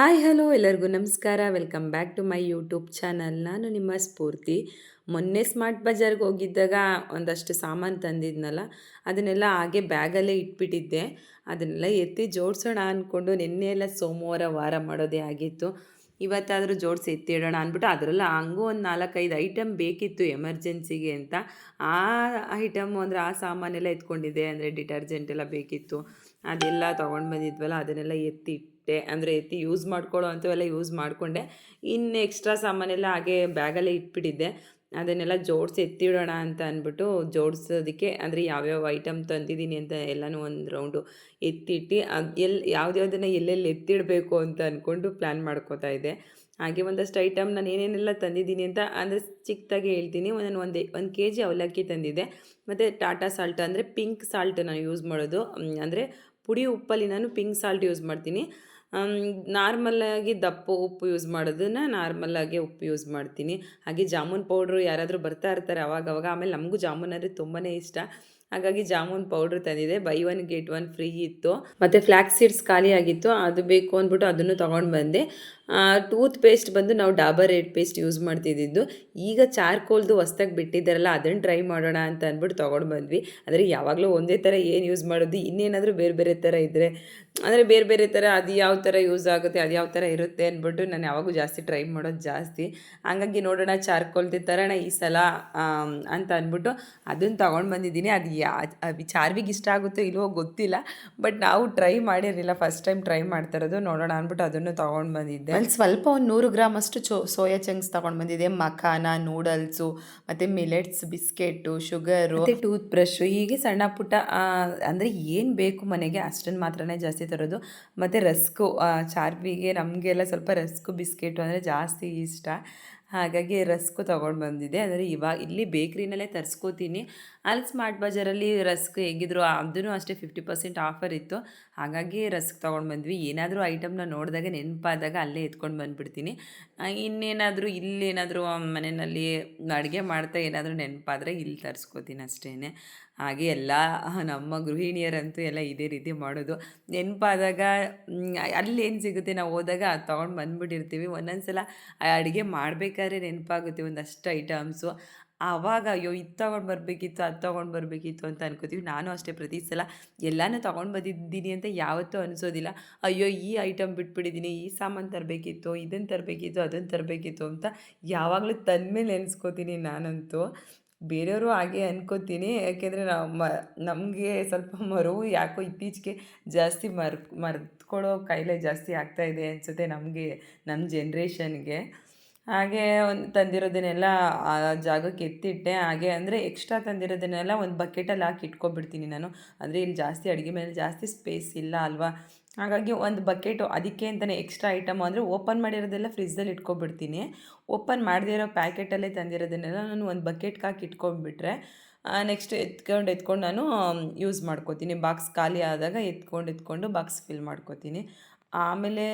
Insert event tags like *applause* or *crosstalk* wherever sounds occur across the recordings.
Hi, hello ಎಲ್ಲರಿಗೂ ನಮಸ್ಕಾರ. Welcome back to my YouTube channel. ನಾನು ನಿಮ್ಮ ಸ್ಫೂರ್ತಿ. ಮೊನ್ನೆ ಸ್ಮಾರ್ಟ್ ಬಜಾರ್ಗೆ ಹೋಗಿದ್ದಾಗ ಒಂದಷ್ಟು ಸಾಮಾನು ತಂದಿದ್ನಲ್ಲ, ಅದನ್ನೆಲ್ಲ ಹಾಗೆ ಬ್ಯಾಗಲ್ಲೇ ಇಟ್ಬಿಟ್ಟಿದ್ದೆ. ಅದನ್ನೆಲ್ಲ ಎತ್ತಿ ಜೋಡಿಸೋಣ ಅಂದ್ಕೊಂಡು ನಿನ್ನೆ ಎಲ್ಲ ಸೋಮವಾರ ವಾರ ಮಾಡೋದೇ ಆಗಿತ್ತು. ಇವತ್ತಾದರೂ ಜೋಡಿಸಿ ಎತ್ತಿಡೋಣ ಅಂದ್ಬಿಟ್ಟು ಅದರಲ್ಲ ಹಂಗೂ ಒಂದು ನಾಲ್ಕೈದು ಐಟಮ್ ಬೇಕಿತ್ತು ಎಮರ್ಜೆನ್ಸಿಗೆ ಅಂತ. ಆ ಐಟಮ್ ಅಂದರೆ ಆ ಸಾಮಾನೆಲ್ಲ ಎತ್ಕೊಂಡಿದ್ದೆ. ಅಂದರೆ ಡಿಟರ್ಜೆಂಟ್ ಎಲ್ಲ ಬೇಕಿತ್ತು. ಅದೆಲ್ಲ ತೊಗೊಂಡು ಬಂದಿದ್ವಲ್ಲ, ಅದನ್ನೆಲ್ಲ ಎತ್ತಿ ಇಟ್ಟೆ ಅಂದರೆ ಎತ್ತಿ ಯೂಸ್ ಮಾಡ್ಕೊಳ್ಳೋ ಅಂಥವೆಲ್ಲ ಯೂಸ್ ಮಾಡಿಕೊಂಡೆ. ಇನ್ನು ಎಕ್ಸ್ಟ್ರಾ ಸಾಮಾನೆಲ್ಲ ಹಾಗೆ ಬ್ಯಾಗಲ್ಲೇ ಇಟ್ಬಿಟ್ಟಿದ್ದೆ. ಅದನ್ನೆಲ್ಲ ಜೋಡಿಸಿ ಎತ್ತಿಡೋಣ ಅಂತ ಅಂದ್ಬಿಟ್ಟು ಜೋಡಿಸೋದಕ್ಕೆ ಅಂದರೆ ಯಾವ್ಯಾವ ಐಟಮ್ ತಂದಿದ್ದೀನಿ ಅಂತ ಎಲ್ಲನೂ ಒಂದು ರೌಂಡು ಎತ್ತಿಟ್ಟು ಅದು ಎಲ್ಲಿ ಯಾವ್ದ್ಯಾವ್ದನ್ನು ಎಲ್ಲೆಲ್ಲಿ ಎತ್ತಿಡಬೇಕು ಅಂತ ಅಂದ್ಕೊಂಡು ಪ್ಲ್ಯಾನ್ ಮಾಡ್ಕೋತಾ ಇದ್ದೆ. ಹಾಗೆ ಒಂದಷ್ಟು ಐಟಮ್ ನಾನು ಏನೇನೆಲ್ಲ ತಂದಿದ್ದೀನಿ ಅಂತ ಅಂದರೆ ಚಿಕ್ಕದಾಗಿ ಹೇಳ್ತೀನಿ. ಒಂದೊಂದು ಒಂದೇ ಒಂದು ಕೆ ಜಿ ಅವಲಕ್ಕಿ ತಂದಿದ್ದೆ. ಮತ್ತು ಟಾಟಾ ಸಾಲ್ಟ್ ಅಂದರೆ ಪಿಂಕ್ ಸಾಲ್ಟ್ ನಾನು ಯೂಸ್ ಮಾಡೋದು. ಅಂದರೆ ಪುಡಿ ಉಪ್ಪಲ್ಲಿ ನಾನು ಪಿಂಕ್ ಸಾಲ್ಟ್ ಯೂಸ್ ಮಾಡ್ತೀನಿ. ನಾರ್ಮಲ್ಲಾಗಿ ದಪ್ಪ ಉಪ್ಪು ಯೂಸ್ ಮಾಡೋದನ್ನು ನಾರ್ಮಲಾಗಿ ಉಪ್ಪು ಯೂಸ್ ಮಾಡ್ತೀನಿ. ಹಾಗೆ ಜಾಮೂನ್ ಪೌಡ್ರು ಯಾರಾದರೂ ಬರ್ತಾ ಇರ್ತಾರೆ ಅವಾಗವಾಗ, ಆಮೇಲೆ ನಮಗೂ ಜಾಮೂನ್ ಅಂದರೆ ತುಂಬಾ ಇಷ್ಟ. ಹಾಗಾಗಿ ಜಾಮೂನ್ ಪೌಡ್ರ್ ತಂದಿದೆ buy one get one free ಇತ್ತು. ಮತ್ತು ಫ್ಲ್ಯಾಕ್ ಸೀಡ್ಸ್ ಖಾಲಿ ಆಗಿತ್ತು. ಅದು ಬೇಕು ಅಂದ್ಬಿಟ್ಟು ಅದನ್ನು ತೊಗೊಂಡು ಬಂದೆ. ಟೂತ್ ಪೇಸ್ಟ್ ಬಂದು ನಾವು ಡಾಬರ್ ರೆಡ್ ಪೇಸ್ಟ್ ಯೂಸ್ ಮಾಡ್ತಿದ್ದಿದ್ದು. ಈಗ ಚಾರ್ಕೋಲ್ದು ಹೊಸ್ದಾಗಿ ಬಿಟ್ಟಿದ್ದಾರಲ್ಲ ಅದನ್ನು ಟ್ರೈ ಮಾಡೋಣ ಅಂತ ಅಂದ್ಬಿಟ್ಟು ತೊಗೊಂಡು ಬಂದ್ವಿ. ಆದರೆ ಯಾವಾಗಲೂ ಒಂದೇ ಥರ ಏನು ಯೂಸ್ ಮಾಡೋದು, ಇನ್ನೇನಾದರೂ ಬೇರೆ ಬೇರೆ ಥರ ಇದ್ದರೆ ಅಂದರೆ ಬೇರೆ ಬೇರೆ ಥರ ಅದು ಯಾವ ಥರ ಯೂಸ್ ಆಗುತ್ತೆ, ಅದು ಯಾವ ಥರ ಇರುತ್ತೆ ಅಂದ್ಬಿಟ್ಟು ನಾನು ಯಾವಾಗೂ ಜಾಸ್ತಿ ಟ್ರೈ ಮಾಡೋದು ಜಾಸ್ತಿ. ಹಂಗಾಗಿ ನೋಡೋಣ ಚಾರ್ಕೋಲ್ದು ತರೋಣ ಈ ಸಲ ಅಂತ ಅಂದ್ಬಿಟ್ಟು ಅದನ್ನು ತೊಗೊಂಡು ಬಂದಿದ್ದೀನಿ. ಅದು ಯಾ ಚಾರ್ವಿಗೆ ಇಷ್ಟ ಆಗುತ್ತೋ ಇಲ್ವೋ ಗೊತ್ತಿಲ್ಲ, ಬಟ್ ನಾವು ಟ್ರೈ ಮಾಡಿರಲಿಲ್ಲ, ಫಸ್ಟ್ ಟೈಮ್ ಟ್ರೈ ಮಾಡ್ತಾ ಇರೋದು, ನೋಡೋಣ ಅಂದ್ಬಿಟ್ಟು ಅದನ್ನು ತೊಗೊಂಡು ಬಂದಿದ್ದೆ. ಅಲ್ಲಿ ಸ್ವಲ್ಪ ಒಂದು ನೂರು ಗ್ರಾಮ್ ಅಷ್ಟು ಚೋ, ಸೋಯಾ ಚಂಕ್ಸ್ ತಗೊಂಡು ಬಂದಿದೆ ಮಖಾನ, ನೂಡಲ್ಸು, ಮತ್ತು ಮಿಲೆಟ್ಸ್, ಬಿಸ್ಕೆಟು, ಶುಗರು. ಮತ್ತು ಟೂತ್ ಬ್ರಷು ಹೀಗೆ ಸಣ್ಣ ಪುಟ್ಟ ಅಂದರೆ ಏನು ಬೇಕು ಮನೆಗೆ ಅಷ್ಟನ್ನು ಮಾತ್ರನೇ ಜಾಸ್ತಿ ತರೋದು. ಮತ್ತು ರಸ್ಕು ಚಾರ್ವಿಗೆ ನಮಗೆಲ್ಲ ಸ್ವಲ್ಪ ರಸ್ಕು, ಬಿಸ್ಕೆಟು ಅಂದರೆ ಜಾಸ್ತಿ ಇಷ್ಟ. ಹಾಗಾಗಿ ರಸ್ಕು ತೊಗೊಂಡು ಬಂದಿದೆ ಅಂದರೆ ಇವಾಗ ಇಲ್ಲಿ ಬೇಕ್ರಿನಲ್ಲೇ ತರಿಸ್ಕೋತೀನಿ. ಅಲ್ಲಿ ಸ್ಮಾರ್ಟ್ ಬಜಾರಲ್ಲಿ ರಸ್ಕ್ ಹೇಗಿದ್ರು ಅದೂ ಅಷ್ಟೇ ಫಿಫ್ಟಿ ಪರ್ಸೆಂಟ್ ಆಫರ್ ಇತ್ತು. ಹಾಗಾಗಿ ರಸ್ಕ್ ತೊಗೊಂಡು ಬಂದ್ವಿ. ಏನಾದರೂ ಐಟಮ್ನ ನೋಡಿದಾಗ, ನೆನಪಾದಾಗ ಅಲ್ಲೇ ಎತ್ಕೊಂಡು ಬಂದುಬಿಡ್ತೀನಿ. ಇನ್ನೇನಾದರೂ ಇಲ್ಲೇನಾದರೂ ಮನೆಯಲ್ಲಿ ಅಡುಗೆ ಮಾಡ್ತಾ ಏನಾದರೂ ನೆನಪಾದರೆ ಇಲ್ಲಿ ತರಿಸ್ಕೋತೀನಿ ಅಷ್ಟೇ ಹಾಗೆ ಎಲ್ಲ *laughs* ನಮ್ಮ ಗೃಹಿಣಿಯರಂತೂ ಎಲ್ಲ ಇದೇ ರೀತಿ ಮಾಡೋದು. ನೆನಪಾದಾಗ ಅಲ್ಲಿ ಏನು ಸಿಗುತ್ತೆ? ನಾವು ಹೋದಾಗ ಅದು ತೊಗೊಂಡು ಬಂದುಬಿಟ್ಟಿರ್ತೀವಿ. ಒಂದೊಂದು ಸಲ ಅಡುಗೆ ಮಾಡಬೇಕಾದ್ರೆ ನೆನಪಾಗುತ್ತೆ ಒಂದಷ್ಟು ಐಟಮ್ಸು. ಆವಾಗ ಅಯ್ಯೋ, ಇದು ತೊಗೊಂಡು ಬರಬೇಕಿತ್ತು, ಅದು ತೊಗೊಂಡು ಬರಬೇಕಿತ್ತು ಅಂತ ಅನ್ಕೋತೀವಿ. ನಾನು ಅಷ್ಟೇ ಪ್ರತಿ ಸಲ ಎಲ್ಲನೂ ತೊಗೊಂಡು ಬಂದಿದ್ದೀನಿ ಅಂತ ಯಾವತ್ತೂ ಅನಿಸೋದಿಲ್ಲ. ಅಯ್ಯೋ, ಈ ಐಟಮ್ ಬಿಟ್ಬಿಟ್ಟಿದ್ದೀನಿ ಈ ಸಾಮಾನು ತರಬೇಕಿತ್ತು ಇದನ್ನು ತರಬೇಕಿತ್ತು ಅದನ್ನು ತರಬೇಕಿತ್ತು ಅಂತ ಯಾವಾಗಲೂ ತಂದಮೇಲೆ ನೆನೆಸ್ಕೋತೀನಿ ನಾನಂತೂ. ಬೇರೆಯವರು ಹಾಗೆ ಅನ್ಕೋತೀನಿ. ಯಾಕೆಂದರೆ ಮ, ನಮಗೆ ಸ್ವಲ್ಪ ಮರವು ಯಾಕೋ ಇತ್ತೀಚೆಗೆ ಜಾಸ್ತಿ ಮರ್, ಮರ್ತ್ಕೊಳ್ಳೋ ಕಾಯಿಲೆ ಜಾಸ್ತಿ ಆಗ್ತಾ ಇದೆ ಅನಿಸುತ್ತೆ ನಮಗೆ ನಮ್ಮ ಜನ್ರೇಷನ್ಗೆ. ಹಾಗೆ ಒಂದು ತಂದಿರೋದನ್ನೆಲ್ಲ ಆ ಜಾಗಕ್ಕೆ ಎತ್ತಿಟ್ಟೆ. ಹಾಗೆ ಅಂದರೆ ಎಕ್ಸ್ಟ್ರಾ ತಂದಿರೋದನ್ನೆಲ್ಲ ಒಂದು ಬಕೆಟಲ್ಲಿ ಹಾಕಿ ಇಟ್ಕೊಬಿಡ್ತೀನಿ ನಾನು. ಅಂದರೆ ಇಲ್ಲಿ ಜಾಸ್ತಿ ಅಡುಗೆ ಮೇಲೆ ಜಾಸ್ತಿ ಸ್ಪೇಸ್ ಇಲ್ಲ ಅಲ್ವಾ? ಹಾಗಾಗಿ ಒಂದು ಬಕೆಟು ಅದಕ್ಕೆ ಅಂತಲೇ ಎಕ್ಸ್ಟ್ರಾ ಐಟಮ್ ಅಂದರೆ ಓಪನ್ ಮಾಡಿರೋದೆಲ್ಲ ಫ್ರಿಜ್ಜಲ್ಲಿ ಇಟ್ಕೊಬಿಡ್ತೀನಿ. ಓಪನ್ ಮಾಡದೇ ಇರೋ ಪ್ಯಾಕೆಟಲ್ಲೇ ತಂದಿರೋದನ್ನೆಲ್ಲ ನಾನು ಒಂದು ಬಕೆಟ್ಗೆ ಹಾಕಿ ಇಟ್ಕೊಂಡ್ಬಿಟ್ರೆ ನೆಕ್ಸ್ಟ್ ಎತ್ಕೊಂಡು ಎತ್ಕೊಂಡು ನಾನು ಯೂಸ್ ಮಾಡ್ಕೋತೀನಿ. ಬಾಕ್ಸ್ ಖಾಲಿ ಆದಾಗ ಎತ್ಕೊಂಡು ಎತ್ಕೊಂಡು ಬಾಕ್ಸ್ ಫಿಲ್ ಮಾಡ್ಕೋತೀನಿ. ಆಮೇಲೆ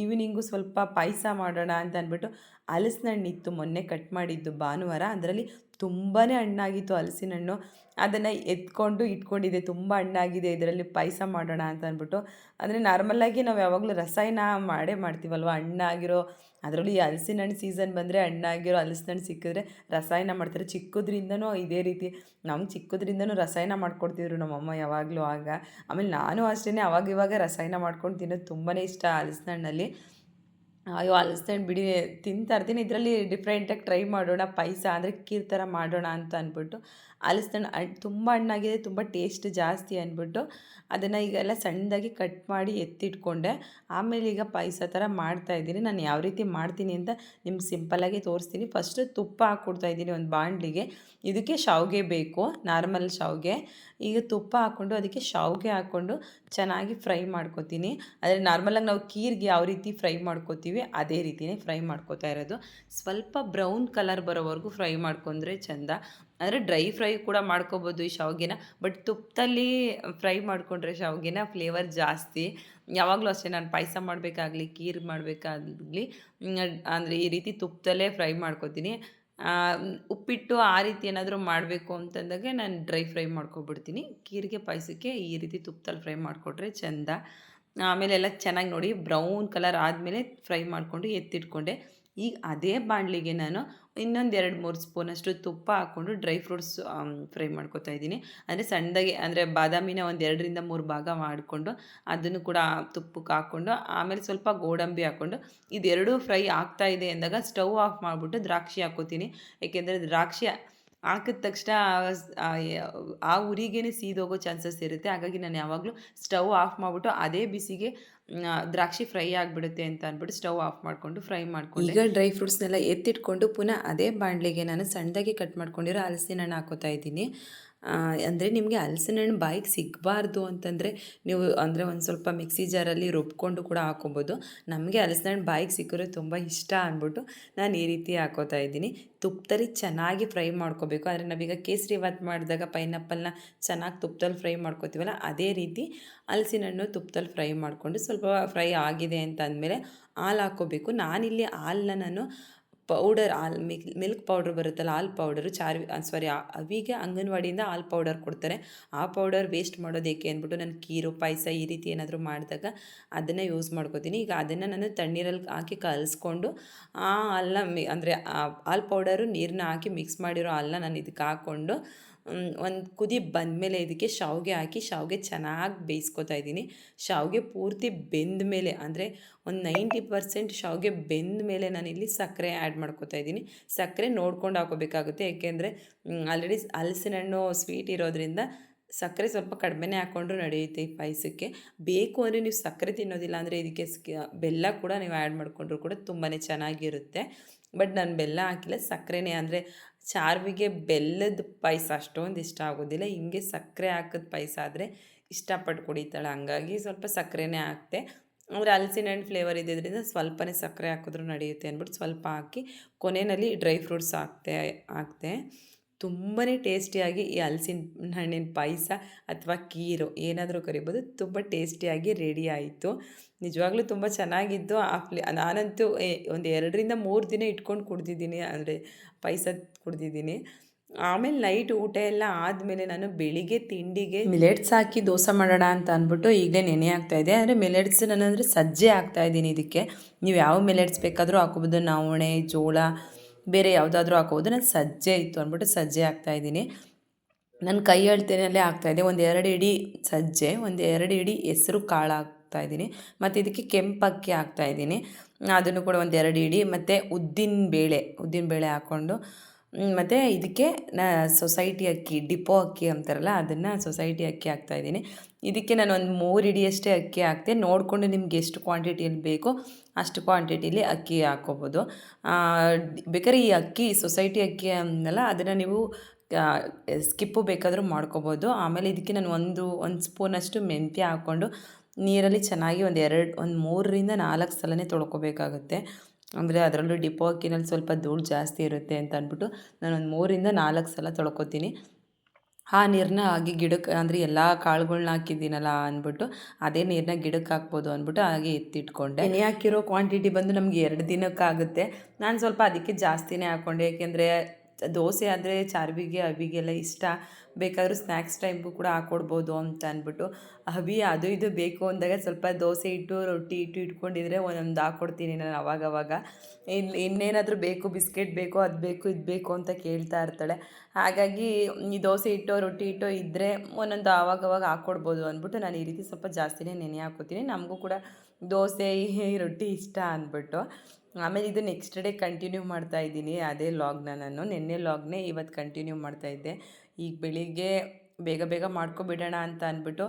ಈವ್ನಿಂಗು ಸ್ವಲ್ಪ ಪಾಯಸ ಮಾಡೋಣ ಅಂತ ಅಂದ್ಬಿಟ್ಟು ಹಲಸಿನಣ್ಣಿತ್ತು ಮೊನ್ನೆ ಕಟ್ ಮಾಡಿದ್ದು ಭಾನುವಾರ. ಅದರಲ್ಲಿ ತುಂಬಾ ಹಣ್ಣಾಗಿತ್ತು ಹಲಸಿನ ಹಣ್ಣು ಅದನ್ನು ಎತ್ಕೊಂಡು ಇಟ್ಕೊಂಡಿದ್ದೆ ತುಂಬ ಹಣ್ಣಾಗಿದೆ. ಇದರಲ್ಲಿ ಪಾಯಸ ಮಾಡೋಣ ಅಂತ ಅಂದ್ಬಿಟ್ಟು. ಅಂದರೆ ನಾರ್ಮಲ್ಲಾಗಿ ನಾವು ಯಾವಾಗಲೂ ರಸಾಯನ ಮಾಡೇ ಮಾಡ್ತೀವಲ್ವ? ಹಣ್ಣಾಗಿರೋ, ಅದರಲ್ಲೂ ಈ ಹಲಸಿನ ಹಣ್ಣು ಸೀಸನ್ ಬಂದರೆ ಹಣ್ಣಾಗಿರೋ ಹಲಸಿನ ಹಣ್ಣು ಸಿಕ್ಕಿದ್ರೆ ರಸಾಯನ ಮಾಡ್ತಾರೆ. ಚಿಕ್ಕದ್ರಿಂದನೂ ಇದೇ ರೀತಿ. ನಮ್ಗೆ ಚಿಕ್ಕದ್ರಿಂದನೂ ರಸಾಯನ ಮಾಡ್ಕೊಡ್ತಿದ್ರು ನಮ್ಮಮ್ಮ ಯಾವಾಗಲೂ ಆಗ. ಆಮೇಲೆ ನಾನು ಅಷ್ಟೇ ಅವಾಗಿವಾಗ ರಸಾಯನ ಮಾಡ್ಕೊಂಡು ತಿನ್ನೋದು ತುಂಬಾ ಇಷ್ಟ ಹಲಸಿನ ಹಣ್ಣಲ್ಲಿ ಅಯ್ಯೋ ಹಲಸಿನ ಬಿಡಿ. ತಿಂತಾ ಇರ್ತೀನಿ. ಇದರಲ್ಲಿ ಡಿಫ್ರೆಂಟಾಗಿ ಟ್ರೈ ಮಾಡೋಣ. ಪಾಯಸ ಅಂದರೆ ಕೀರ್ ಥರ ಮಾಡೋಣ ಅಂತ ಅಂದ್ಬಿಟ್ಟು. ಹಲಸಿನ ಹಣ್ಣು ತುಂಬ ಹಣ್ಣಾಗಿದೆ, ತುಂಬ ಟೇಸ್ಟ್ ಜಾಸ್ತಿ ಅಂದ್ಬಿಟ್ಟು ಅದನ್ನು ಈಗೆಲ್ಲ ಸಣ್ಣದಾಗಿ ಕಟ್ ಮಾಡಿ ಎತ್ತಿಟ್ಕೊಂಡೆ. ಆಮೇಲೆ ಈಗ ಪಾಯಸ ಥರ ಮಾಡ್ತಾಯಿದ್ದೀನಿ ನಾನು ಯಾವ ರೀತಿ ಮಾಡ್ತೀನಿ ಅಂತ ನಿಮ್ಗೆ ಸಿಂಪಲ್ಲಾಗಿ ತೋರಿಸ್ತೀನಿ. ಫಸ್ಟು ತುಪ್ಪ ಹಾಕ್ಕೊಡ್ತಾಯಿದ್ದೀನಿ ಒಂದು ಬಾಣಲಿಗೆ. ಇದಕ್ಕೆ ಶಾವಿಗೆ ಬೇಕು ನಾರ್ಮಲ್ ಶಾವಿಗೆ. ಈಗ ತುಪ್ಪ ಹಾಕ್ಕೊಂಡು ಅದಕ್ಕೆ ಶಾವಿಗೆ ಹಾಕ್ಕೊಂಡು ಚೆನ್ನಾಗಿ ಫ್ರೈ ಮಾಡ್ಕೊತೀನಿ. ಆದರೆ ನಾರ್ಮಲಾಗಿ ನಾವು ಕೀರ್ಗೆ ಯಾವ ರೀತಿ ಫ್ರೈ ಮಾಡ್ಕೋತೀವಿ, ಅದೇ ರೀತಿಯೇ ಫ್ರೈ ಮಾಡ್ಕೋತಾ ಇರೋದು. ಸ್ವಲ್ಪ ಬ್ರೌನ್ ಕಲರ್ ಬರೋವರೆಗೂ ಫ್ರೈ ಮಾಡ್ಕೊಂಡ್ರೆ ಚೆಂದ. ಅಂದರೆ ಡ್ರೈ ಫ್ರೈ ಕೂಡ ಮಾಡ್ಕೋಬೋದು ಈ ಶಾವಿಗೆನ ಬಟ್ ತುಪ್ಪದಲ್ಲಿ ಫ್ರೈ ಮಾಡಿಕೊಂಡ್ರೆ ಶಾವಿಗೆನ ಫ್ಲೇವರ್ ಜಾಸ್ತಿ. ಯಾವಾಗಲೂ ಅಷ್ಟೇ, ನಾನು ಪಾಯಸ ಮಾಡಬೇಕಾಗ್ಲಿ, ಖೀರ್ ಮಾಡಬೇಕಾಗ್ಲಿ ಅಂದರೆ ಈ ರೀತಿ ತುಪ್ಪದಲ್ಲೇ ಫ್ರೈ ಮಾಡ್ಕೋತೀನಿ. ಉಪ್ಪಿಟ್ಟು ಆ ರೀತಿ ಏನಾದರೂ ಮಾಡಬೇಕು ಅಂತಂದಾಗ ನಾನು ಡ್ರೈ ಫ್ರೈ ಮಾಡ್ಕೊಬಿಡ್ತೀನಿ. ಕೀರಿಗೆ ಪಾಯಸಕ್ಕೆ ಈ ರೀತಿ ತುಪ್ಪದಲ್ಲಿ ಫ್ರೈ ಮಾಡಿಕೊಟ್ರೆ ಚೆಂದ. ಆಮೇಲೆ ಎಲ್ಲ ಚೆನ್ನಾಗಿ ನೋಡಿ ಬ್ರೌನ್ ಕಲರ್ ಆದಮೇಲೆ ಫ್ರೈ ಮಾಡಿಕೊಂಡು ಎತ್ತಿಟ್ಕೊಂಡೆ. ಈಗ ಅದೇ ಬಾಣಲಿಗೆ ನಾನು ಇನ್ನೊಂದು ಎರಡು ಮೂರು ಸ್ಪೂನಷ್ಟು ತುಪ್ಪ ಹಾಕ್ಕೊಂಡು ಡ್ರೈ ಫ್ರೂಟ್ಸ್ ಫ್ರೈ ಮಾಡ್ಕೊತಾ ಇದ್ದೀನಿ. ಅಂದರೆ ಸಣ್ಣದಾಗಿ, ಅಂದರೆ ಬಾದಾಮಿನ ಒಂದು ಎರಡರಿಂದ ಮೂರು ಭಾಗ ಮಾಡಿಕೊಂಡು ಅದನ್ನು ಕೂಡ ತುಪ್ಪಕ್ಕೆ ಹಾಕ್ಕೊಂಡು, ಆಮೇಲೆ ಸ್ವಲ್ಪ ಗೋಡಂಬಿ ಹಾಕ್ಕೊಂಡು ಇದೆರಡೂ ಫ್ರೈ ಆಗ್ತಾ ಇದೆ ಅಂದಾಗ ಸ್ಟವ್ ಆಫ್ ಮಾಡಿಬಿಟ್ಟು ದ್ರಾಕ್ಷಿ ಹಾಕೋತೀನಿ ಏಕೆಂದರೆ ದ್ರಾಕ್ಷಿ ಹಾಕಿದ ತಕ್ಷಣ ಆ ಉರಿಗೇ ಸೀದೋಗೋ ಚಾನ್ಸಸ್ ಇರುತ್ತೆ. ಹಾಗಾಗಿ ನಾನು ಯಾವಾಗಲೂ ಸ್ಟವ್ ಆಫ್ ಮಾಡಿಬಿಟ್ಟು ಅದೇ ಬಿಸಿಗೆ ದ್ರಾಕ್ಷಿ ಫ್ರೈ ಆಗಿಬಿಡುತ್ತೆ ಅಂತ ಅಂದ್ಬಿಟ್ಟು ಸ್ಟವ್ ಆಫ್ ಮಾಡಿಕೊಂಡು ಫ್ರೈ ಮಾಡ್ಕೊಂಡು. ಈಗ ಡ್ರೈ ಫ್ರೂಟ್ಸ್ನೆಲ್ಲ ಎತ್ತಿಟ್ಕೊಂಡು ಪುನಃ ಅದೇ ಬಾಣಲಿಗೆ ನಾನು ಸಣ್ಣದಾಗಿ ಕಟ್ ಮಾಡ್ಕೊಂಡಿರೋ ಹಲಸಿನ ಹಣ್ಣು ಹಾಕೋತಾ ಇದ್ದೀನಿ. ಅಂದರೆ ನಿಮಗೆ ಹಲಸಿನ ಹಣ್ಣು ಬಾಯಿಗೆ ಸಿಗಬಾರ್ದು ಅಂತಂದರೆ ನೀವು ಅಂದರೆ ಒಂದು ಸ್ವಲ್ಪ ಮಿಕ್ಸಿ ಜಾರಲ್ಲಿ ರುಬ್ಕೊಂಡು ಕೂಡ ಹಾಕೊಬೋದು ನಮಗೆ ಹಲಸಿನ ಹಣ್ಣು ಬಾಯಿಗೆ ಸಿಕ್ಕಿದ್ರೆ ತುಂಬ ಇಷ್ಟ ಅಂದ್ಬಿಟ್ಟು ನಾನು ಈ ರೀತಿ ಹಾಕೋತಾ ಇದ್ದೀನಿ. ತುಪ್ಪದಲ್ಲಿ ಚೆನ್ನಾಗಿ ಫ್ರೈ ಮಾಡ್ಕೋಬೇಕು. ಆದರೆ ನಾವೀಗ ಕೇಸರಿ ಬಾತ್ ಮಾಡಿದಾಗ ಪೈನಾಪಲ್ನ ಚೆನ್ನಾಗಿ ತುಪ್ಪದಲ್ಲಿ ಫ್ರೈ ಮಾಡ್ಕೋತೀವಲ್ಲ, ಅದೇ ರೀತಿ ಹಲಸಿನ ಹಣ್ಣು ತುಪ್ಪದಲ್ಲಿ ಫ್ರೈ ಮಾಡಿಕೊಂಡು ಸ್ವಲ್ಪ ಫ್ರೈ ಆಗಿದೆ ಅಂತ ಅಂದಮೇಲೆ ಹಾಲು ಹಾಕ್ಕೋಬೇಕು. ನಾನಿಲ್ಲಿ ಹಾಲನ್ನ ನಾನು ಪೌಡರ್ ಹಾಲ್ ಮಿಲ್ಕ್ ಪೌಡರ್ ಬರುತ್ತಲ್ಲ ಹಾಲು ಪೌಡರು, ಚಾರ್ವಿ ಸಾರಿ ಅವಿಗೆ ಅಂಗನವಾಡಿಯಿಂದ ಹಾಲು ಪೌಡರ್ ಕೊಡ್ತಾರೆ. ಆ ಪೌಡರ್ ವೇಸ್ಟ್ ಮಾಡೋದು ಏಕೆ ಅಂದ್ಬಿಟ್ಟು ನಾನು ಕೀರು ಪಾಯಸ ಈ ರೀತಿ ಏನಾದರೂ ಮಾಡಿದಾಗ ಅದನ್ನು ಯೂಸ್ ಮಾಡ್ಕೋತೀನಿ. ಈಗ ಅದನ್ನು ನಾನು ತಣ್ಣೀರಲ್ಲಿ ಹಾಕಿ ಕಲಿಸ್ಕೊಂಡು ಆ ಹಾಲನ್ನ ಮಿ, ಅಂದರೆ ಹಾಲು ಪೌಡರು ನೀರನ್ನ ಹಾಕಿ ಮಿಕ್ಸ್ ಮಾಡಿರೋ ಹಾಲನ್ನ ನಾನು ಇದಕ್ಕೆ ಹಾಕ್ಕೊಂಡು ಒಂದು ಕುದಿ ಬಂದಮೇಲೆ ಇದಕ್ಕೆ ಶಾವಿಗೆ ಹಾಕಿ, ಶಾವಿಗೆ ಚೆನ್ನಾಗಿ ಬೇಯಿಸ್ಕೊತಾ ಇದ್ದೀನಿ. ಶಾವಿಗೆ ಪೂರ್ತಿ ಬೆಂದ ಮೇಲೆ ಅಂದರೆ ಒಂದು ನೈಂಟಿ ಪರ್ಸೆಂಟ್ ಶಾವಿಗೆ ಬೆಂದ ಮೇಲೆ ನಾನಿಲ್ಲಿ ಸಕ್ಕರೆ ಆ್ಯಡ್ ಮಾಡ್ಕೋತಾ ಇದ್ದೀನಿ. ಸಕ್ಕರೆ ನೋಡ್ಕೊಂಡು ಹಾಕೋಬೇಕಾಗುತ್ತೆ ಏಕೆಂದರೆ ಆಲ್ರೆಡಿ ಹಲಸಿನ ಹಣ್ಣು ಸ್ವೀಟ್ ಇರೋದ್ರಿಂದ ಸಕ್ಕರೆ ಸ್ವಲ್ಪ ಕಡಿಮೆನೇ ಹಾಕ್ಕೊಂಡ್ರು ನಡೆಯುತ್ತೆ ಈ ಪಾಯಸಕ್ಕೆ. ಬೇಕು ಅಂದರೆ ನೀವು ಸಕ್ಕರೆ ತಿನ್ನೋದಿಲ್ಲ ಅಂದರೆ ಇದಕ್ಕೆ ಬೆಲ್ಲ ಕೂಡ ನೀವು ಆ್ಯಡ್ ಮಾಡಿಕೊಂಡ್ರು ಕೂಡ ತುಂಬಾ ಚೆನ್ನಾಗಿರುತ್ತೆ. ಬಟ್ ನಾನು ಬೆಲ್ಲ ಹಾಕಿಲ್ಲ. ಸಕ್ಕರೆನೇ ಅಂದರೆ ಚಾರ್ವಿಗೆ ಬೆಲ್ಲದ ಪಾಯಸ ಅಷ್ಟೊಂದು ಇಷ್ಟ ಆಗೋದಿಲ್ಲ. ಹಿಂಗೆ ಸಕ್ಕರೆ ಹಾಕಿದ ಪಾಯಸ ಆದರೆ ಇಷ್ಟಪಟ್ಟು ಕುಡಿತಾಳೆ. ಹಂಗಾಗಿ ಸ್ವಲ್ಪ ಸಕ್ಕರೆನೇ ಹಾಕ್ತೆ. ಅಂದರೆ ಹಲಸಿನ ಹಣ್ಣು ಫ್ಲೇವರ್ ಇದ್ದಿದ್ದರಿಂದ ಸ್ವಲ್ಪನೇ ಸಕ್ಕರೆ ಹಾಕಿದ್ರು ನಡೆಯುತ್ತೆ ಅಂದ್ಬಿಟ್ಟು ಸ್ವಲ್ಪ ಹಾಕಿ ಕೊನೆಯಲ್ಲಿ ಡ್ರೈ ಫ್ರೂಟ್ಸ್ ಹಾಕ್ತೆ ಹಾಕ್ತೆ. ತುಂಬಾ ಟೇಸ್ಟಿಯಾಗಿ ಈ ಹಲಸಿನ ಹಣ್ಣಿನ ಪಾಯಸ ಅಥವಾ ಕೀರು ಏನಾದರೂ ಕರಿಬೋದು, ತುಂಬ ಟೇಸ್ಟಿಯಾಗಿ ರೆಡಿ ಆಯಿತು. ನಿಜವಾಗ್ಲೂ ತುಂಬ ಚೆನ್ನಾಗಿದ್ದು ಆ ಫ್ಲೇ ನಾನಂತೂ ಒಂದು ಎರಡರಿಂದ ಮೂರು ದಿನ ಇಟ್ಕೊಂಡು ಕುಡ್ದಿದ್ದೀನಿ, ಅಂದರೆ ಪಾಯಸ ಕುಡ್ದಿದ್ದೀನಿ. ಆಮೇಲೆ ನೈಟ್ ಊಟ ಎಲ್ಲ ಆದಮೇಲೆ ನಾನು ಬೆಳಿಗ್ಗೆ ತಿಂಡಿಗೆ ಮಿಲೆಟ್ಸ್ ಹಾಕಿ ದೋಸೆ ಮಾಡೋಣ ಅಂತ ಅಂದ್ಬಿಟ್ಟು ಈಗಲೇ ನೆನೆ ಇದೆ ಅಂದರೆ ಮಿಲೆಟ್ಸ್ ನಾನಂದರೆ ಸಜ್ಜೆ ಹಾಕ್ತಾ ಇದ್ದೀನಿ ಇದಕ್ಕೆ. ನೀವು ಯಾವ ಮಿಲೆಟ್ಸ್ ಬೇಕಾದರೂ ಹಾಕೋಬೋದು ನವಣೆ, ಜೋಳ ಬೇರೆ ಯಾವುದಾದ್ರೂ ಹಾಕೋದು ನಾನು ಸಜ್ಜೆ ಇತ್ತು ಅಂದ್ಬಿಟ್ಟು ಸಜ್ಜೆ ಹಾಕ್ತಾಯಿದ್ದೀನಿ ನನ್ನ ಕೈ ಅಳತೆಯಲ್ಲೇ ಹಾಕ್ತಾಯಿದ್ದೆ ಒಂದು ಎರಡು ಇಡೀ ಸಜ್ಜೆ, ಒಂದು ಎರಡು ಇಡೀ ಹೆಸರು ಕಾಳು ಹಾಕ್ತಾಯಿದ್ದೀನಿ ಮತ್ತು ಇದಕ್ಕೆ ಕೆಂಪಕ್ಕಿ ಹಾಕ್ತಾಯಿದ್ದೀನಿ ಅದನ್ನು ಕೂಡ ಒಂದು ಎರಡು ಇಡೀ ಮತ್ತು ಉದ್ದಿನ ಬೇಳೆ ಉದ್ದಿನ ಬೇಳೆ ಹಾಕ್ಕೊಂಡು ಮತ್ತು ಇದಕ್ಕೆ ನಾ ಸೊಸೈಟಿ ಅಕ್ಕಿ, ಡಿಪೋ ಅಕ್ಕಿ ಅಂತಾರಲ್ಲ, ಅದನ್ನು ಸೊಸೈಟಿ ಅಕ್ಕಿ ಹಾಕ್ತಾಯಿದ್ದೀನಿ ಇದಕ್ಕೆ ನಾನು ಒಂದು ಮೂರು ಇಡಿಯಷ್ಟೇ ಅಕ್ಕಿ ಹಾಕ್ತೆ. ನೋಡಿಕೊಂಡು ನಿಮ್ಗೆ ಎಷ್ಟು ಕ್ವಾಂಟಿಟಿಯಲ್ಲಿ ಬೇಕೋ, ಅಷ್ಟು ಕ್ವಾಂಟಿಟಿಲಿ ಅಕ್ಕಿ ಹಾಕ್ಕೋಬೋದು ಬೇಕಾದ್ರೆ ಈ ಅಕ್ಕಿ, ಸೊಸೈಟಿ ಅಕ್ಕಿ ಅಂದಲ್ಲ ಅದನ್ನು ನೀವು ಸ್ಕಿಪ್ಪು ಬೇಕಾದರೂ ಮಾಡ್ಕೋಬೋದು. ಆಮೇಲೆ ಇದಕ್ಕೆ ನಾನು ಒಂದು ಒಂದು ಸ್ಪೂನಷ್ಟು ಮೆಂತ್ಯ ಹಾಕ್ಕೊಂಡು ನೀರಲ್ಲಿ ಚೆನ್ನಾಗಿ ಒಂದು ಎರಡು, ಒಂದು ಮೂರರಿಂದ ನಾಲ್ಕು ಸಲನೇ ತೊಳ್ಕೊಬೇಕಾಗುತ್ತೆ. ಅಂದರೆ ಅದರಲ್ಲೂ ಡಿಪೋ ಅಕ್ಕಿನಲ್ಲಿ ಸ್ವಲ್ಪ ಧೂಳು ಜಾಸ್ತಿ ಇರುತ್ತೆ ಅಂತ ಅಂದ್ಬಿಟ್ಟು ನಾನು ಒಂದು ಮೂರಿಂದ ನಾಲ್ಕು ಸಲ ತೊಳ್ಕೊತೀನಿ. ಆ ನೀರನ್ನ ಹಾಗೆ ಗಿಡಕ್ಕೆ ಅಂದರೆ ಎಲ್ಲ ಕಾಳುಗಳ್ನ ಹಾಕಿದ್ದೀನಲ್ಲ ಅಂದ್ಬಿಟ್ಟು ಅದೇ ನೀರನ್ನ ಗಿಡಕ್ಕೆ ಹಾಕ್ಬೋದು ಅಂದ್ಬಿಟ್ಟು ಹಾಗೆ ಎತ್ತಿಟ್ಕೊಂಡೆ. ಎಣ್ಣೆ ಹಾಕಿರೋ ಕ್ವಾಂಟಿಟಿ ಬಂದು ನಮಗೆ ಎರಡು ದಿನಕ್ಕಾಗುತ್ತೆ. ನಾನು ಸ್ವಲ್ಪ ಅದಕ್ಕೆ ಜಾಸ್ತಿನೇ ಹಾಕ್ಕೊಂಡೆ ಏಕೆಂದರೆ ದೋಸೆ ಆದರೆ ಚಾರ್ವಿಗೆ, ಅವಿಗೆಲ್ಲ ಇಷ್ಟ. ಬೇಕಾದರೂ ಸ್ನ್ಯಾಕ್ಸ್ ಟೈಮ್ಗೂ ಕೂಡ ಹಾಕ್ಕೊಡ್ಬೋದು ಅಂತ ಅಂದ್ಬಿಟ್ಟು. ಅವಿ ಅದು ಇದು ಬೇಕು ಅಂದಾಗ ಸ್ವಲ್ಪ ದೋಸೆ ಇಟ್ಟು, ರೊಟ್ಟಿ ಇಟ್ಟು ಇಟ್ಕೊಂಡಿದ್ರೆ ಒಂದೊಂದು ಹಾಕ್ಕೊಡ್ತೀನಿ ನಾನು ಅವಾಗವಾಗ. ಇನ್ನು ಇನ್ನೇನಾದರೂ ಬೇಕು, ಬಿಸ್ಕೆಟ್ ಬೇಕು, ಅದು ಬೇಕು, ಇದು ಬೇಕು ಅಂತ ಕೇಳ್ತಾ ಇರ್ತಾಳೆ. ಹಾಗಾಗಿ ಈ ದೋಸೆ ಇಟ್ಟು, ರೊಟ್ಟಿ ಇಟ್ಟು ಇದ್ದರೆ ಒಂದೊಂದು ಆವಾಗವಾಗ ಹಾಕ್ಕೊಡ್ಬೋದು ಅಂದ್ಬಿಟ್ಟು ನಾನು ಈ ರೀತಿ ಸ್ವಲ್ಪ ಜಾಸ್ತಿನೇ ನೆನೆ ಹಾಕೋತೀನಿ. ನಮಗೂ ಕೂಡ ದೋಸೆ, ರೊಟ್ಟಿ ಇಷ್ಟ ಅಂದ್ಬಿಟ್ಟು. ಆಮೇಲೆ ಇದು ನೆಕ್ಸ್ಟ್ ಡೇ ಕಂಟಿನ್ಯೂ ಮಾಡ್ತಾ ಇದ್ದೀನಿ, ಅದೇ ಲಾಗ್ನ ನಾನು. ನಿನ್ನೆ ಲಾಗ್ನೇ ಇವತ್ತು ಕಂಟಿನ್ಯೂ ಮಾಡ್ತಾ ಇದ್ದೆ. ಈಗ ಬೆಳಿಗ್ಗೆ ಬೇಗ ಬೇಗ ಮಾಡ್ಕೊಬಿಡೋಣ ಅಂತ ಅಂದ್ಬಿಟ್ಟು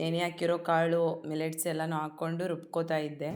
ನೆನೆ ಹಾಕಿರೋ ಕಾಳು ಮಿಲೆಟ್ಸ್ ಎಲ್ಲನೂ ಹಾಕ್ಕೊಂಡು ರುಬ್ಕೋತಾ ಇದ್ದೆ.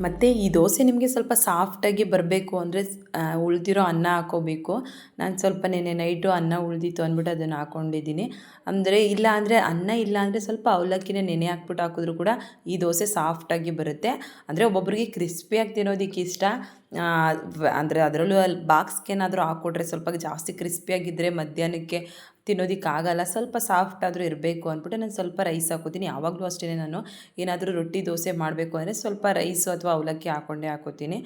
ಮತ್ತು ಈ ದೋಸೆ ನಿಮಗೆ ಸ್ವಲ್ಪ ಸಾಫ್ಟಾಗಿ ಬರಬೇಕು ಅಂದರೆ ಉಳಿದಿರೋ ಅನ್ನ ಹಾಕೋಬೇಕು. ನಾನು ಸ್ವಲ್ಪ ನೆನೆ ನೈಟು ಅನ್ನ ಉಳಿದಿತ್ತು ಅಂದ್ಬಿಟ್ಟು ಅದನ್ನು ಹಾಕ್ಕೊಂಡಿದ್ದೀನಿ ಅಂದರೆ ಇಲ್ಲ ಅಂದರೆ ಅನ್ನ ಇಲ್ಲ ಅಂದರೆ ಸ್ವಲ್ಪ ಅವಲಕ್ಕಿನ ನೆನೆ ಹಾಕ್ಬಿಟ್ಟು ಹಾಕಿದ್ರು ಕೂಡ ಈ ದೋಸೆ ಸಾಫ್ಟಾಗಿ ಬರುತ್ತೆ. ಅಂದರೆ ಒಬ್ಬೊಬ್ಬರಿಗೆ ಕ್ರಿಸ್ಪಿಯಾಗಿ ತಿನ್ನೋದಕ್ಕೆ ಇಷ್ಟ. ಅಂದರೆ ಅದರಲ್ಲೂ ಅಲ್ಲಿ ಬಾಕ್ಸ್ಗೇನಾದರೂ ಹಾಕ್ಕೊಟ್ರೆ ಸ್ವಲ್ಪ ಜಾಸ್ತಿ ಕ್ರಿಸ್ಪಿಯಾಗಿದ್ದರೆ ಮಧ್ಯಾಹ್ನಕ್ಕೆ ತಿನ್ನೋದಕ್ಕಾಗಲ್ಲ. ಸ್ವಲ್ಪ ಸಾಫ್ಟ್ ಆದರೂ ಇರಬೇಕು ಅಂದ್ಬಿಟ್ಟು ನಾನು ಸ್ವಲ್ಪ ರೈಸ್ ಹಾಕೋತೀನಿ. ಯಾವಾಗಲೂ ಅಷ್ಟೇ ನಾನು ಏನಾದರೂ ರೊಟ್ಟಿ ದೋಸೆ ಮಾಡಬೇಕು ಅಂದರೆ ಸ್ವಲ್ಪ ರೈಸು ಅಥವಾ ಅವಲಕ್ಕಿ ಹಾಕ್ಕೊಂಡೇ ಹಾಕೋತೀನಿ.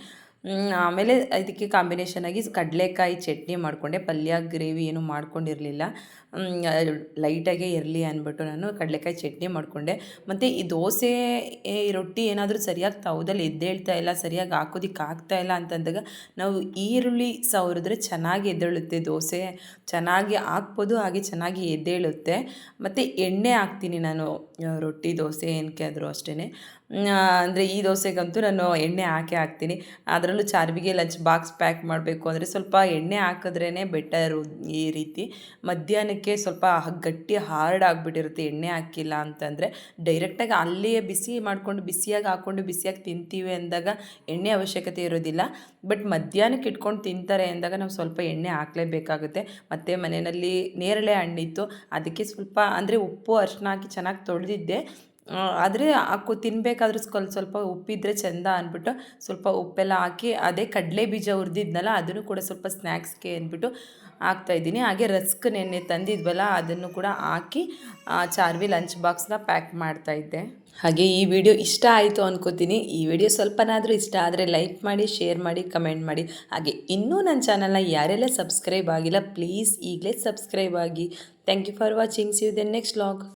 ಆಮೇಲೆ ಇದಕ್ಕೆ ಕಾಂಬಿನೇಷನ್ ಆಗಿ ಕಡಲೆಕಾಯಿ ಚಟ್ನಿ ಮಾಡಿಕೊಂಡೆ. ಪಲ್ಯ ಗ್ರೇವಿ ಏನು ಮಾಡ್ಕೊಂಡಿರಲಿಲ್ಲ. ಲೈಟಾಗೇ ಇರಲಿ ಅಂದ್ಬಿಟ್ಟು ನಾನು ಕಡಲೆಕಾಯಿ ಚಟ್ನಿ ಮಾಡಿಕೊಂಡೆ. ಮತ್ತು ಈ ದೋಸೆ ಈ ರೊಟ್ಟಿ ಏನಾದರೂ ಸರಿಯಾಗಿ ತವದಲ್ಲಿ ಎದ್ದೇಳ್ತಾ ಇಲ್ಲ, ಸರಿಯಾಗಿ ಹಾಕೋದಿಕ್ಕೆ ಆಗ್ತಾ ಇಲ್ಲ ಅಂತಂದಾಗ ನಾವು ಈರುಳ್ಳಿ ಸವರಿದ್ರೆ ಚೆನ್ನಾಗಿ ಎದ್ದೇಳುತ್ತೆ ದೋಸೆ. ಚೆನ್ನಾಗಿ ಹಾಕ್ಬೋದು, ಹಾಗೆ ಚೆನ್ನಾಗಿ ಎದ್ದೇಳುತ್ತೆ. ಮತ್ತು ಎಣ್ಣೆ ಹಾಕ್ತೀನಿ ನಾನು ರೊಟ್ಟಿ, ದೋಸೆ ಏನಕ್ಕೆ ಆದರೂ ಅಷ್ಟೇ ಅಂದರೆ ಈ ದೋಸೆಗಂತೂ ನಾನು ಎಣ್ಣೆ ಹಾಕೇ ಹಾಕ್ತೀನಿ. ಅದರಲ್ಲೂ ಚಾರ್ಬಿಗೆ ಲಂಚ್ ಬಾಕ್ಸ್ ಪ್ಯಾಕ್ ಮಾಡಬೇಕು ಅಂದರೆ ಸ್ವಲ್ಪ ಎಣ್ಣೆ ಹಾಕಿದ್ರೇ ಬೆಟರು ಈ ರೀತಿ. ಮಧ್ಯಾಹ್ನಕ್ಕೆ ಸ್ವಲ್ಪ ಗಟ್ಟಿ ಹಾರ್ಡ್ ಆಗಿಬಿಟ್ಟಿರುತ್ತೆ ಎಣ್ಣೆ ಹಾಕಿಲ್ಲ ಅಂತಂದರೆ. ಡೈರೆಕ್ಟಾಗಿ ಅಲ್ಲಿಯೇ ಬಿಸಿ ಮಾಡಿಕೊಂಡು, ಬಿಸಿಯಾಗಿ ಹಾಕ್ಕೊಂಡು ಬಿಸಿಯಾಗಿ ತಿಂತೀವಿ ಅಂದಾಗ ಎಣ್ಣೆ ಅವಶ್ಯಕತೆ ಇರೋದಿಲ್ಲ. ಬಟ್ ಮಧ್ಯಾಹ್ನಕ್ಕೆ ಇಟ್ಕೊಂಡು ತಿಂತಾರೆ ಅಂದಾಗ ನಾವು ಸ್ವಲ್ಪ ಎಣ್ಣೆ ಹಾಕಲೇಬೇಕಾಗುತ್ತೆ. ಮತ್ತು ಮನೆಯಲ್ಲಿ ನೇರಳೆ ಹಣ್ಣಿತ್ತು. ಅದಕ್ಕೆ ಸ್ವಲ್ಪ ಅಂದರೆ ಉಪ್ಪು ಅರಿಶಿನ ಹಾಕಿ ಚೆನ್ನಾಗಿ ತೊಳೆದಿದ್ದೆ. ಆದರೆ ಹಾಕು ತಿನ್ನಬೇಕಾದ್ರೂ ಸ್ವಲ್ಪ ಸ್ವಲ್ಪ ಉಪ್ಪಿದ್ರೆ ಚೆಂದ ಅಂದ್ಬಿಟ್ಟು ಸ್ವಲ್ಪ ಉಪ್ಪೆಲ್ಲ ಹಾಕಿ, ಅದೇ ಕಡಲೆ ಬೀಜ ಹುರಿದಿದ್ನಲ್ಲ, ಅದನ್ನು ಕೂಡ ಸ್ವಲ್ಪ ಸ್ನ್ಯಾಕ್ಸ್ಗೆ ಅಂದ್ಬಿಟ್ಟು ಹಾಕ್ತಾಯಿದ್ದೀನಿ ಹಾಗೆ ರಸ್ಕ್ ನೆನ್ನೆ ತಂದಿದ್ವಲ್ಲ, ಅದನ್ನು ಕೂಡ ಹಾಕಿ ಚಾರ್ವಿ ಲಂಚ್ ಬಾಕ್ಸ್ನ ಪ್ಯಾಕ್ ಮಾಡ್ತಾ ಇದ್ದೆ. ಹಾಗೆ ಈ ವಿಡಿಯೋ ಇಷ್ಟ ಆಯಿತು ಅನ್ಕೋತೀನಿ. ಈ ವಿಡಿಯೋ ಸ್ವಲ್ಪನಾದರೂ ಇಷ್ಟ ಆದರೆ ಲೈಕ್ ಮಾಡಿ, ಶೇರ್ ಮಾಡಿ, ಕಮೆಂಟ್ ಮಾಡಿ. ಹಾಗೆ ಇನ್ನೂ ನನ್ನ ಚಾನಲ್ನ ಯಾರೆಲ್ಲ ಸಬ್ಸ್ಕ್ರೈಬ್ ಆಗಿಲ್ಲ, ಪ್ಲೀಸ್ ಈಗಲೇ ಸಬ್ಸ್ಕ್ರೈಬ್ ಆಗಿ. Thank you for watching. See you then next vlog